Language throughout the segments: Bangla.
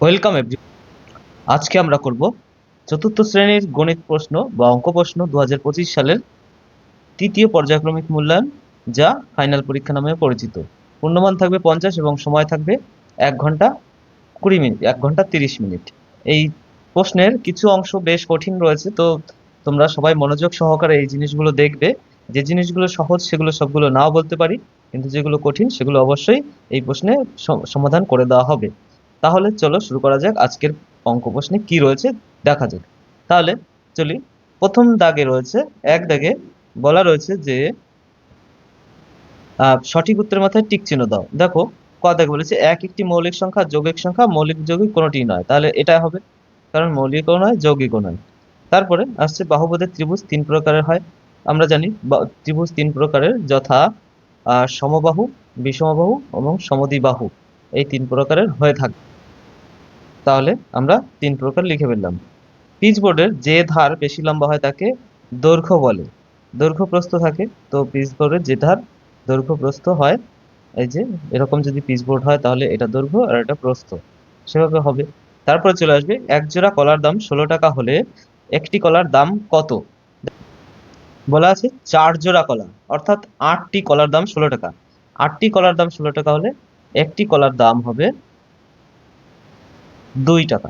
ওয়েলকাম এভরি আজকে আমরা করব চতুর্থ শ্রেণির গণিত প্রশ্ন বা অঙ্ক প্রশ্ন দু হাজার পঁচিশ সালের তৃতীয় পর্যায়ক্রমিক মূল্যায়ন, যা ফাইনাল পরীক্ষা নামে পরিচিত। পূর্ণমান থাকবে পঞ্চাশ এবং সময় থাকবে এক ঘণ্টা কুড়ি মিনিট, এক ঘণ্টা তিরিশ মিনিট। এই প্রশ্নের কিছু অংশ বেশ কঠিন রয়েছে, তো তোমরা সবাই মনোযোগ সহকারে এই জিনিসগুলো দেখবে। যে জিনিসগুলো সহজ, সেগুলো সবগুলো নাও বলতে পারি, কিন্তু যেগুলো কঠিন, সেগুলো অবশ্যই এই প্রশ্নে সমাধান করে দেওয়া হবে। তাহলে চলো শুরু করা যাক। আজকের অঙ্ক প্রশ্নে কি রয়েছে দেখা যাক। তাহলে চলি। প্রথম দাগে রয়েছে, এক দাগে বলা রয়েছে যে সঠিক উত্তরের মাথায় টিক চিহ্ন দাও। দেখো, ক বলেছে, এক একটি মৌলিক সংখ্যা, যৌগিক সংখ্যা, মৌলিক যৌগিক কোনোটি নয়। তাহলে এটা হবে, কারণ মৌলিকও নয়, যৌগিকও নয়। তারপরে আসছে বাহুপদের ত্রিভুজ তিন প্রকারের হয়। আমরা জানি ত্রিভুজ তিন প্রকারের, যথা সমবাহু, বিষমবাহু এবং সমদ্বিবাহু। এই তিন প্রকারের হয়ে থাকে তাহলে আমরা তিন প্রকার লিখে ফেললাম। পিচবোর্ডের যে ধার বেশি লম্বা হয় তাকে দৈর্ঘ্য বলে। দৈর্ঘ্য প্রস্থ থাকে, তো পিচবোর্ডের যে ধার দৈর্ঘ্য প্রস্থ হয়, এই যে এরকম যদি পিচবোর্ড হয় তাহলে এটা দৈর্ঘ্য আর এটা প্রস্থ। সেভাবে হবে। তারপরে চলে আসবে, এক জোড়া কলার দাম ষোলো টাকা হলে একটি কলার দাম কত? বলা আছে চার জোড়া কলা, অর্থাৎ আটটি কলার দাম ষোলো টাকা। আটটি কলার দাম ষোলো টাকা হলে একটি কলার দাম হবে দুই টাকা।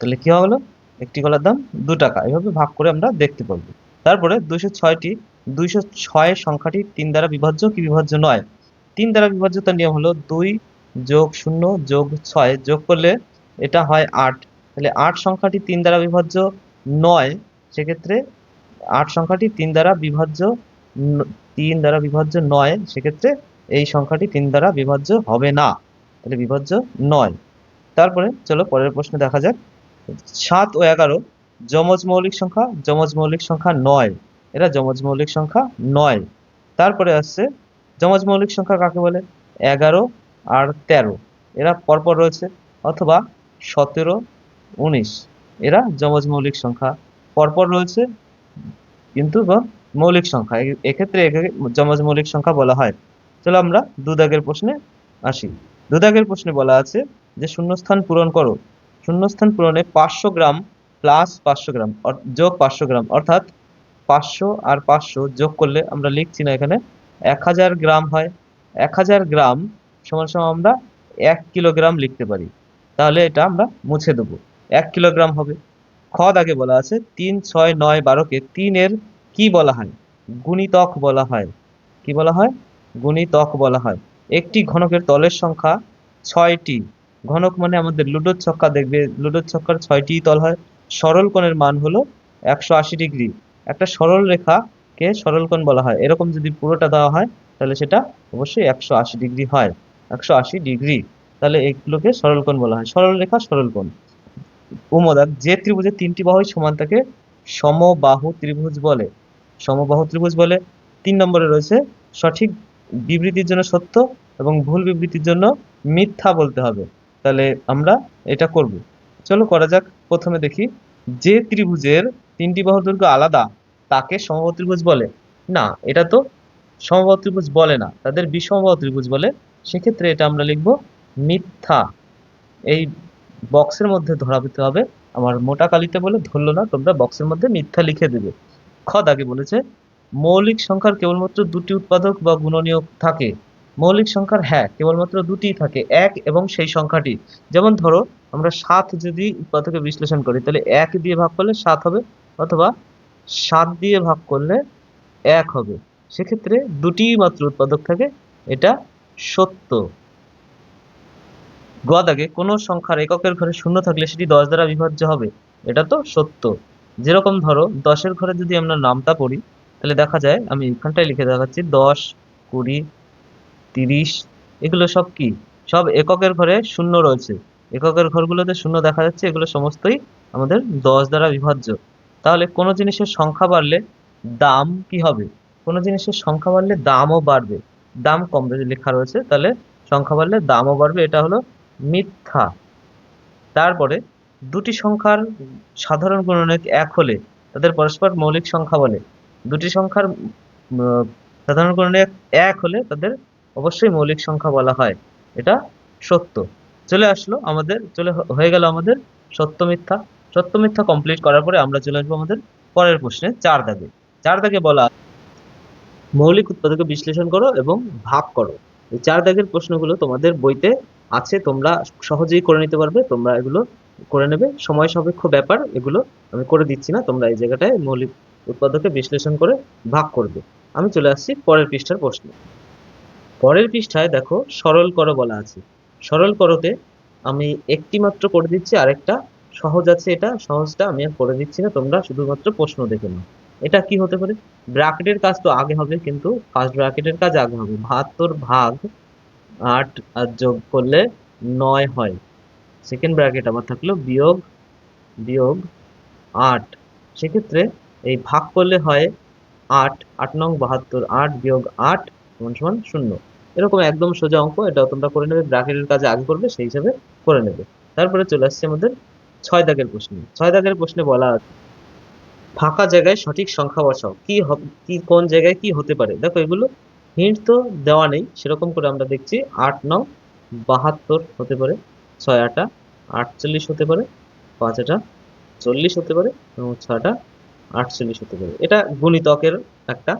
তাহলে কি হলো একটি কলার দাম দু টাকা। এভাবে ভাগ করে আমরা দেখতে পারব। তারপরে দুইশো ছয়টি, দুইশো ছয় সংখ্যাটি তিন দ্বারা বিভাজ্য কি বিভাজ্য নয়? তিন দ্বারা বিভাজ্যতার নিয়ম হলো দুই যোগ শূন্য যোগ ছয়। যোগ করলে এটা হয় আট। তাহলে আট সংখ্যাটি তিন দ্বারা বিভাজ্য নয়, সেক্ষেত্রে আট সংখ্যাটি তিন দ্বারা বিভাজ্য তিন দ্বারা বিভাজ্য নয়, সেক্ষেত্রে এই সংখ্যাটি তিন দ্বারা বিভাজ্য হবে না। তাহলে বিভাজ্য নয়। তারপরে চলো পরের প্রশ্ন দেখা যাক। সাত ও এগারো, যমজ মৌলিক সংখ্যা, যমজ মৌলিক সংখ্যা নয়। এরা যমজ মৌলিক সংখ্যা নয়। তারপরে আসছে, যমজ মৌলিক সংখ্যা কাকে বলে? এগারো আর তেরো। এরা পরপর রয়েছে, অথবা সতেরো, উনিশ। এরা যমজ মৌলিক সংখ্যা। পরপর রয়েছে, কিন্তু মৌলিক সংখ্যা। এক্ষেত্রে একে যমজ মৌলিক সংখ্যা বলা হয়। চলো আমরা দুদাগের প্রশ্নে আসি। দুদাগের প্রশ্নে বলা আছে যে শূন্যস্থান পূরণ করো। শূন্যস্থান পূরণে পাঁচশো গ্রাম প্লাস পাঁচশো গ্রাম যোগ পাঁচশো গ্রাম, অর্থাৎ পাঁচশো আর পাঁচশো যোগ করলে আমরা লিখছি না এখানে, এক হাজার গ্রাম হয়। এক হাজার গ্রাম সমান সমান আমরা এক কিলোগ্রাম লিখতে পারি। তাহলে এটা আমরা মুছে দেবো। এক কিলোগ্রাম হবে। খ দাগে বলা আছে, তিন, ছয়, নয়, বারোকে তিনের কি বলা হয়? গুণিতক বলা হয়। কি বলা হয়? গুণিতক বলা হয়। একটি ঘনকের তলের সংখ্যা ছয়টি। ঘনক মানে আমাদের লুডোর ছক্কা দেখবে। লুডোর ছক্কার ছয়টি তল হয়। সরল কোণের মান হলো একশো আশি ডিগ্রি। একটা সরল রেখাকে সরল কোণ বলা হয়। এরকম যদি পুরোটা দেওয়া হয়, তাহলে সেটা অবশ্যই একশো আশি ডিগ্রি হয়। একশো আশি ডিগ্রি। তাহলে এগুলোকে সরল কোণ বলা হয়। সরল রেখা, সরল কোণ। উমদাক যে ত্রিভুজের তিনটি বাহুই সমান তাকে সমবাহু ত্রিভুজ বলে। সমবাহু ত্রিভুজ বলে তিন নম্বরে রয়েছে সঠিক বিবৃতির জন্য সত্য এবং ভুল বিবৃতির জন্য মিথ্যা বলতে হবে। তাহলে আমরা এটা করব। চলো করা যাক, প্রথমে দেখি, যে ত্রিভুজের তিনটি বাহুর দৈর্ঘ্য আলাদা, তাকে সমবাহু ত্রিভুজ বলে। না, এটা তো সমবাহু ত্রিভুজ বলে না, তাদের বিষমবাহু ত্রিভুজ বলে। সেক্ষেত্রে এটা আমরা লিখব মিথ্যা। এই বক্সের মধ্যে ধরাতে হবে, আমার মোটা কালিতে বলে ধরলো না, তোমরা বক্সের মধ্যে মিথ্যা লিখে দেবে। খ দাগে বলেছে, মৌলিক সংখ্যার কেবলমাত্র দুটি উৎপাদক বা গুণনীয়ক থাকে। মৌলিক সংখ্যার হ্যাঁ কেবলমাত্র দুটিই থাকে, এক এবং সেই সংখ্যাটি। যেমন ধরো, আমরা সাত যদি উৎপাদকে বিশ্লেষণ করি, তাহলে এক দিয়ে ভাগ করলে সাত হবে, অথবা সাত দিয়ে ভাগ করলে এক হবে। সেক্ষেত্রে দুটি মাত্র উৎপাদক থাকে, এটা সত্য। গ দাগে কোনো সংখ্যার এককের ঘরে শূন্য থাকলে সেটি দশ দ্বারা বিভাজ্য হবে, এটা তো সত্য। যেরকম ধরো, দশের ঘরে যদি আমরা নামতা পড়ি, তাহলে দেখা যায়, আমি এখানটায় লিখে দেখাচ্ছি, দশ কুড়ি তিরিশ, এগুলো সব কি? সব এককের ঘরে শূন্য রয়েছে। এককের ঘরগুলোতে শূন্য দেখা যাচ্ছে, এগুলো সমস্তই আমাদের দশ দ্বারা বিভাজ্য। তাহলে কোনো জিনিসের সংখ্যা বাড়লে দাম কি হবে? কোনো জিনিসের সংখ্যা বাড়লে দামও বাড়বে। দাম কমবে লেখা রয়েছে, তাহলে সংখ্যা বাড়লে দামও বাড়বে, এটা হলো মিথ্যা। তারপরে দুটি সংখ্যার সাধারণ গুণনীয়ক এক হলে তাদের পরস্পর মৌলিক সংখ্যা বলে। দুটি সংখ্যার সাধারণ গুণনীয়ক এক হলে তাদের অবশ্যই মৌলিক সংখ্যা বলা হয়। এটা সত্য। চলে আসলো আমাদের, চলে হয়ে গেল আমাদের সত্য মিথ্যা। সত্য মিথ্যা কমপ্লিট করার পরে আমরা চলে আসব আমাদের পরের প্রশ্নে, চার দাগে। চার দাগে বলা মৌলিক উৎপাদকে বিশ্লেষণ করো এবং ভাগ করো। এই চার দাগের প্রশ্নগুলো তোমাদের বইতে আছে, তোমরা সহজেই করে নিতে পারবে, তোমরা এগুলো করে নেবে। সময় সাপেক্ষ ব্যাপার, এগুলো আমি করে দিচ্ছি না, তোমরা এই জায়গাটায় মৌলিক উৎপাদকে বিশ্লেষণ করে ভাগ করবে। আমি চলে আসছি পরের পৃষ্ঠার প্রশ্ন। পরের পৃষ্ঠায় দেখো, সরল করো বলা আছে। সরল করতে আমি একটি মাত্র করে দিচ্ছি, আরেকটা সহজ আছে এটা, সহজটা আমি আর করে দিচ্ছি না, তোমরা শুধুমাত্র প্রশ্ন দেখে নাও। এটা কি হতে পারে? ব্র্যাকেটের কাজ তো আগে হবে, কিন্তু ফার্স্ট ব্র্যাকেটের কাজ আগে হবে। বাহাত্তর ভাগ আট আর যোগ করলে নয় হয়। সেকেন্ড ব্র্যাকেট আবার থাকল বিয়োগ বিয়োগ আট। সেক্ষেত্রে এই ভাগ করলে হয় আট আট নং বাহাত্তর, আট বিয়োগ আট সমান সমান শূন্য। এরকম একদম সোজা অঙ্ক, এটাও তোমরা করে নেবে, ব্র্যাকেটের কাজে আগে করবে, সেই হিসাবে করে নেবে। তারপরে চলে আসছে আমাদের ছয় দাগের প্রশ্ন। ছয় দাগের প্রশ্নে বলা আছে, ফাঁকা জায়গায় সঠিক সংখ্যা বসাও। কি কি, কোন জায়গায় কি হতে পারে? দেখো এগুলো হিন্ট তো দেওয়া নেই, সেরকম করে আমরা দেখছি, আট, নং, বাহাত্তর হতে পারে, ছয়, আটা, আটচল্লিশ হতে পারে, পাঁচ, আটা, চল্লিশ হতে পারে, এবং ছয়টা আটচল্লিশ হতে পারে। এটা গুণিতকের একটা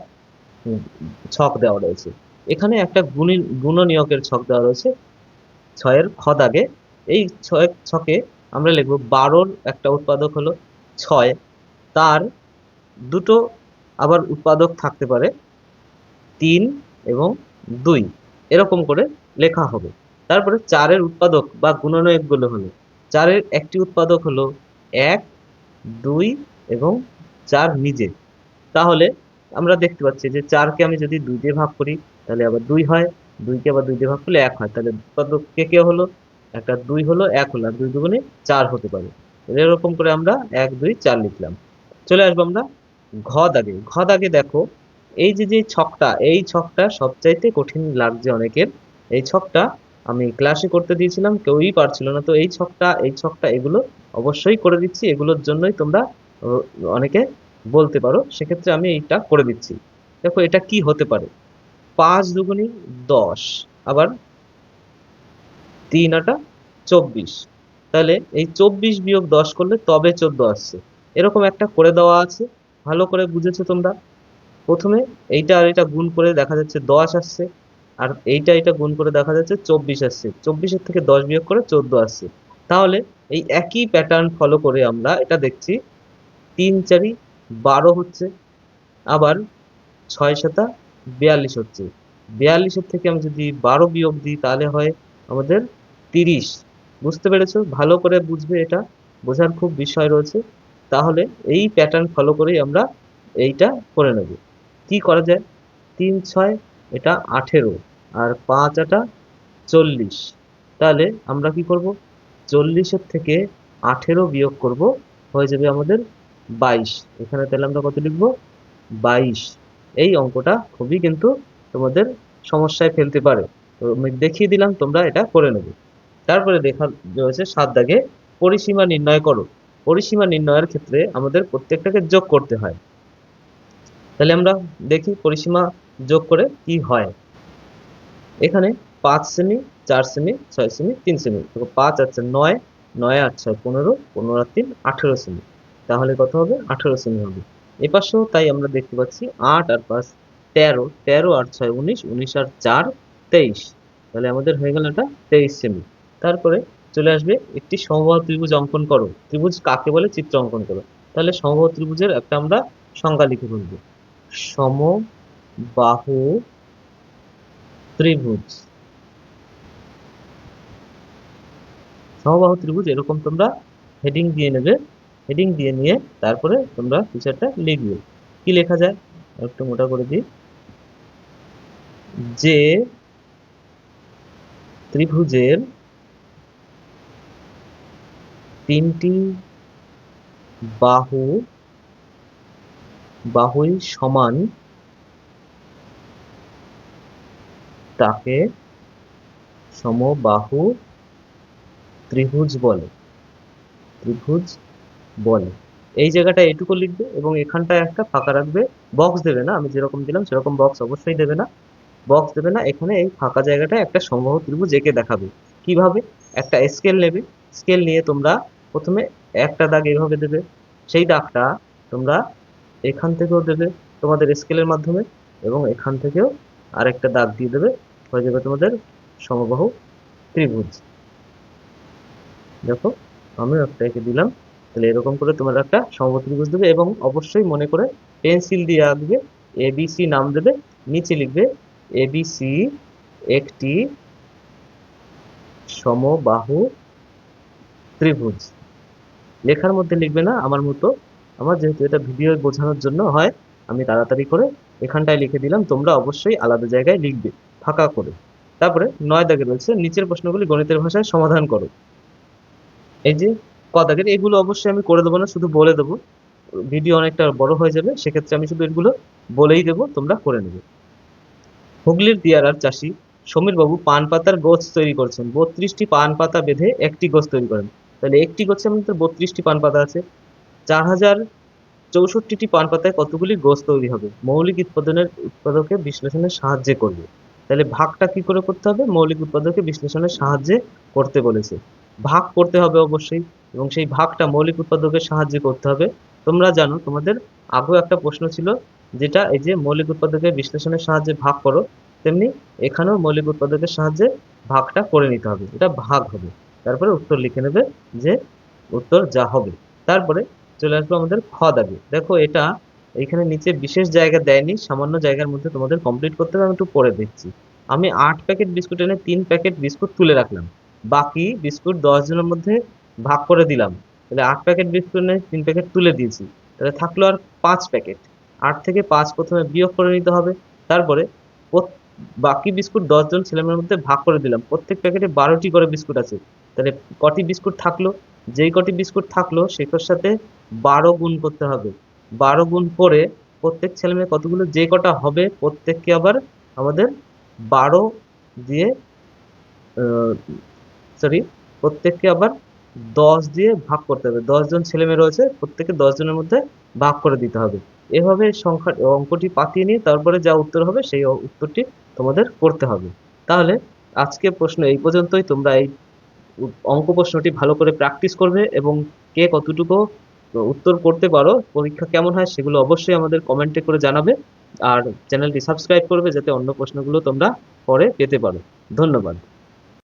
ছক দেওয়া রয়েছে। এখানে একটা গুণী, গুণনীয়কের ছক দেওয়া রয়েছে। ছয়ের খ দাগে এই ছয় ছকে আমরা লিখব, বারোর একটা উৎপাদক হলো ছয়। তার দুটো আবার উৎপাদক থাকতে পারে, তিন এবং দুই। এরকম করে লেখা হবে। তারপরে চারের উৎপাদক বা গুণনীয়কগুলো হলো, চারের একটি উৎপাদক হলো এক, দুই এবং চার নিজে। তাহলে আমরা দেখতে পাচ্ছি যে চারকে আমি যদি দুই দিয়ে ভাগ করি তাহলে আবার দুই হয়, দুইকে আবার দুই দিয়ে ভাগ করলে এক হয়। তাহলে উৎপাদক কে কে হলো? একটা দুই হলো এক হলো, আর দুই দুগুণে চার হতে পারে। এরকম করে আমরা এক, দুই, চার লিখলাম। চলে আসব আমরা ঘ দাগে। ঘ দাগে দেখো, এই যে যে ছকটা, এই ছকটা সবচাইতে কঠিন লাগছে অনেকের। এই ছকটা আমি ক্লাসে করতে দিয়েছিলাম, কেউই পারছিল না। তো এই ছকটা এই ছকটা এগুলো অবশ্যই করে দিচ্ছি। এগুলোর জন্যই তোমরা অনেকে বলতে পারো। সেক্ষেত্রে আমি এইটা করে দিচ্ছি। দেখো এটা কি হতে পারে? পাঁচ দুগুণী দশ, আবার তিন আটা চব্বিশ। তাহলে এই চব্বিশ বিয়োগ দশ করলে তবে চোদ্দ আসছে। এরকম একটা করে দেওয়া আছে, ভালো করে বুঝেছ তোমরা? প্রথমে এইটা আর এটা গুণ করে দেখা যাচ্ছে দশ আসছে, আর এইটা এটা গুণ করে দেখা যাচ্ছে চব্বিশ আসছে। চব্বিশের থেকে দশ বিয়োগ করে চোদ্দ আসছে। তাহলে এই একই প্যাটার্ন ফলো করে আমরা এটা দেখছি, তিন চারি বারো হচ্ছে, আবার ছয় সাতা বিয়াল্লিশ হচ্ছে। বিয়াল্লিশের থেকে আমি যদি বারো বিয়োগ দিই, তাহলে হয় আমাদের তিরিশ। বুঝতে পেরেছ? ভালো করে বুঝবে এটা। বোঝার খুব বিষয় রয়েছে। তাহলে এই প্যাটার্ন ফলো করেই আমরা এইটা করে নেব। কি করা যায়? তিন, ছয়, এটা আঠেরো আর পাঁচ, আটা চল্লিশ। তাহলে আমরা কি করব? চল্লিশের থেকে আঠেরো বিয়োগ করব, হয়ে যাবে আমাদের বাইশ। এখানে তাহলে আমরা কত লিখব? বাইশ। এই অঙ্কটা খুবই কিন্তু তোমাদের সমস্যায় ফেলতে পারে। তো আমি দেখিয়ে দিলাম, তোমরা এটা করে নেবে। তারপরে দেখা রয়েছে সাত দাগে পরিসীমা নির্ণয় করো। পরিসীমা নির্ণয়ের ক্ষেত্রে আমাদের প্রত্যেকটাকে যোগ করতে হয়। তাহলে আমরা দেখি পরিসীমা যোগ করে কি হয়। এখানে পাঁচ সেমি, চার সেমি, ছয় সেমি, তিন সেমি। পাঁচ চার নয় নয় আর ছয় পনেরো পনেরো আর তিন আঠেরো সেমি। তাহলে কত হবে? আঠেরো সেমি হবে। এপাশেও তাই আমরা দেখতে পাচ্ছি আট আর পাঁচ, তেরো তেরো আর ছয় উনিশ উনিশ আর চার তেইশ। তাহলে আমাদের হয়ে গেল এটা তেইশ সেমি। তারপরে চলে আসবে একটি সমবাহ ত্রিভুজ অঙ্কন করো। ত্রিভুজ কাকে বলে? চিত্র অঙ্কন করো। তাহলে সমবাহু ত্রিভুজের একটা আমরা সংজ্ঞা লিখে ফেলব। সমবাহু ত্রিভুজ। সমবাহু ত্রিভুজ এরকম তোমরা হেডিং দিয়ে নেবে। হেডিং দিয়ে নিয়ে তারপরে তোমরা একটা লিখবে কি লেখা যায়? একটু মোটা করে দিই। যে ত্রিভুজের তিনটি বাহু বাহুই সমান, তাকে সমবাহু ত্রিভুজ বলে। ত্রিভুজ বলে। এই জায়গাটা এটুকু লিখবে এবং এখানটায় একটা ফাঁকা রাখবে। বক্স দেবে না, আমি যেরকম দিলাম সেরকম বক্স অবশ্যই দেবে না। বক্স দেবে না, এখানে এই ফাঁকা জায়গাটায় একটা সম্ভব ত্রিভুজ এঁকে দেখাবে। কীভাবে? একটা স্কেল নেবে। স্কেল নিয়ে তোমরা প্রথমে একটা দাগ এভাবে দেবে। সেই দাগটা তোমরা এখান থেকেও দেবে তোমাদের স্কেলের মাধ্যমে এবং এখান থেকেও আরেকটা দাগ দিয়ে দেবে। হয়ে যাবে তোমাদের সমবাহু ত্রিভুজ। দেখো, আমিও একটা এঁকে দিলাম। তাহলে এরকম করে তোমরা একটা সমবাহু ত্রিভুজ দেবে এবং অবশ্যই মনে করে পেন্সিল দিয়ে আঁকবে এবিসি নাম দেবে, নিচে লিখবে এবিসি একটি সমবাহু ত্রিভুজ। লেখার মধ্যে লিখবে না, আমার মতো। আমার যেহেতু এটা ভিডিও বোঝানোর জন্য হয়, আমি তাড়াতাড়ি করে এখানটায় লিখে দিলাম, তোমরা অবশ্যই আলাদা জায়গায় লিখবে, ফাঁকা করে। তারপরে নয় দাগে রয়েছে, নিচের প্রশ্নগুলি গণিতের ভাষায় সমাধান করো। এই যে ক দাগের এগুলো অবশ্যই আমি করে দেবো না, শুধু বলে দেবো। ভিডিও অনেকটা বড় হয়ে যাবে, সেক্ষেত্রে আমি শুধু এগুলো বলেই দেবো, তোমরা করে নেবে। হুগলির দিয়ারার চাষি সমীর বাবু পান পাতার গোছ তৈরি করছেন। বত্রিশটি পান পাতা বেঁধে একটি গোছ তৈরি করেন। তাহলে একটি গোছে আমাদের বত্রিশটি পান পাতা আছে। চার হাজার চৌষট্টিটি পান পাতায় কতগুলি গোছ তৈরি হবে? মৌলিক উৎপাদনের উৎপাদকে বিশ্লেষণের সাহায্যে করবে। তাহলে ভাগটা কি করে করতে হবে? মৌলিক উৎপাদকে বিশ্লেষণের সাহায্যে করতে বলেছে। ভাগ করতে হবে অবশ্যই এবং সেই ভাগটা মৌলিক উৎপাদকের সাহায্যে করতে হবে। তোমরা জানো, তোমাদের আগেও একটা প্রশ্ন ছিল যেটা এই যে মৌলিক উৎপাদকের বিশ্লেষণের সাহায্যে ভাগ করো, তেমনি এখানেও মৌলিক উৎপাদকের সাহায্যে ভাগটা করে নিতে হবে। এটা ভাগ হবে। তারপরে উত্তর লিখে নেবে যে উত্তর যা হবে। তারপরে চলে আসব আমাদের খ দাগে। দেখো এটা এখানে নিচে বিশেষ জায়গা দেয়নি, সামান্য জায়গার মধ্যে তোমাদের কমপ্লিট করতে হবে। আমি একটু পরে দেখছি। আমি আট প্যাকেট বিস্কুট এনে তিন প্যাকেট বিস্কুট তুলে রাখলাম। বাকি বিস্কুট দশ জনের মধ্যে ভাগ করে দিলাম। তাহলে আট প্যাকেট বিস্কুট এনে তিন প্যাকেট তুলে দিয়েছি। তাহলে থাকল আর পাঁচ প্যাকেট আট থেকে পাঁচ প্রথমে বিয়োগ করে নিতে হবে। তারপরে বাকি বিস্কুট দশজন ছেলেমেয়ের মধ্যে ভাগ করে দিলাম। প্রত্যেক প্যাকেটে বারোটি করে বিস্কুট আছে। তাহলে কটি বিস্কুট থাকল? যেই কটি বিস্কুট থাকল, সেটার সাথে বারো গুণ করতে হবে। বারো গুণ করে প্রত্যেক ছেলে মেয়ে কতগুলো? যে কটা হবে, প্রত্যেককে আবার আমাদের বারো দিয়ে সরি, প্রত্যেককে আবার দশ দিয়ে ভাগ করতে হবে। দশ জন ছেলে মেয়ে রয়েছে প্রত্যেকে দশ জনের মধ্যে ভাগ করে দিতে হবে। এভাবে সংখ্যা, অঙ্কটি পাতিয়ে নিয়ে তারপরে যা উত্তর হবে সেই উত্তরটি তোমাদের করতে হবে। তাহলে আজকে প্রশ্ন এই পর্যন্তই। তোমরা এই অঙ্ক প্রশ্নটি ভালো করে প্র্যাকটিস করবে এবং কে কতটুকু উত্তর করতে পারো, পরীক্ষা কেমন হয় সেগুলো অবশ্যই আমাদের কমেন্টে করে জানাবে। আর চ্যানেলটি সাবস্ক্রাইব করবে যাতে অন্য প্রশ্নগুলো তোমরা পরে পেতে পারো। ধন্যবাদ।